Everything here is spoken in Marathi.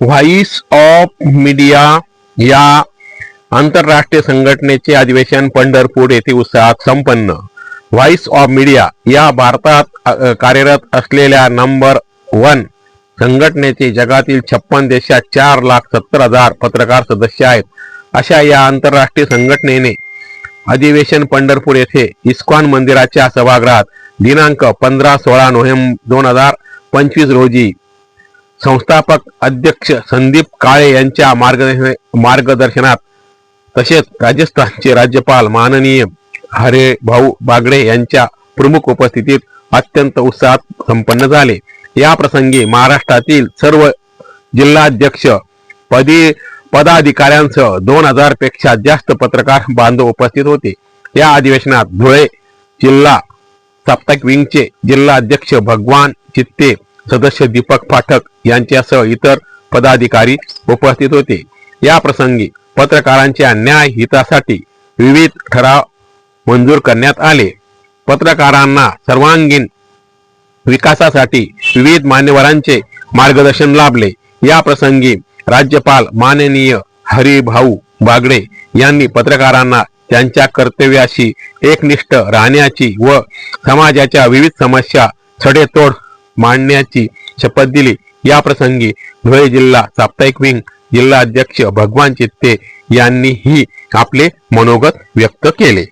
व्हॉइस ऑफ मीडिया या आंतरराष्ट्रीय संघटनेचे अधिवेशन पंढरपूर येथे उत्साहात संपन्न. व्हॉइस ऑफ मीडिया या भारतात कार्यरत असलेल्या नंबर वन संघटनेचे जगातील छप्पन देशात चार लाख सत्तर हजार पत्रकार सदस्य आहेत. अशा या आंतरराष्ट्रीय संघटनेने अधिवेशन पंढरपूर येथे इस्कॉन मंदिराच्या सभागृहात दिनांक पंधरा सोळा नोव्हेंबर दोन हजार पंचवीस रोजी संस्थापक अध्यक्ष संदीप काळे यांच्या मार्गदर्शन मार्गदर्शनात तसेच राजस्थानचे राज्यपाल माननीय हरे भाऊ बागडे यांच्या प्रमुख उपस्थितीत अत्यंत उत्साहात संपन्न झाले. या प्रसंगी महाराष्ट्रातील सर्व जिल्हाध्यक्ष पदी पदाधिकाऱ्यांसह दोन हजारपेक्षा जास्त पत्रकार बांधव उपस्थित होते. या अधिवेशनात धुळे जिल्हा साप्ताहिक विंगचे जिल्हाध्यक्ष भगवान चित्ते सदस्य दीपक पाठक यांच्यासह इतर पदाधिकारी उपस्थित होते. या प्रसंगी पत्रकारांच्या न्याय हितासाठी विविध ठराव मंजूर करण्यात आले. पत्रकारांना सर्वांगीण विकासासाठी विविध मान्यवरांचे मार्गदर्शन लाभले. या प्रसंगी राज्यपाल माननीय हरिभाऊ बागडे यांनी पत्रकारांना त्यांच्या कर्तव्याशी एकनिष्ठ राहण्याची व समाजाच्या विविध समस्या छडेतोड मांडण्याची शपथ दिली. या प्रसंगी धुळे जिल्हा साप्ताहिक विंग जिल्हा अध्यक्ष भगवान चित्ते यांनीही आपले मनोगत व्यक्त केले.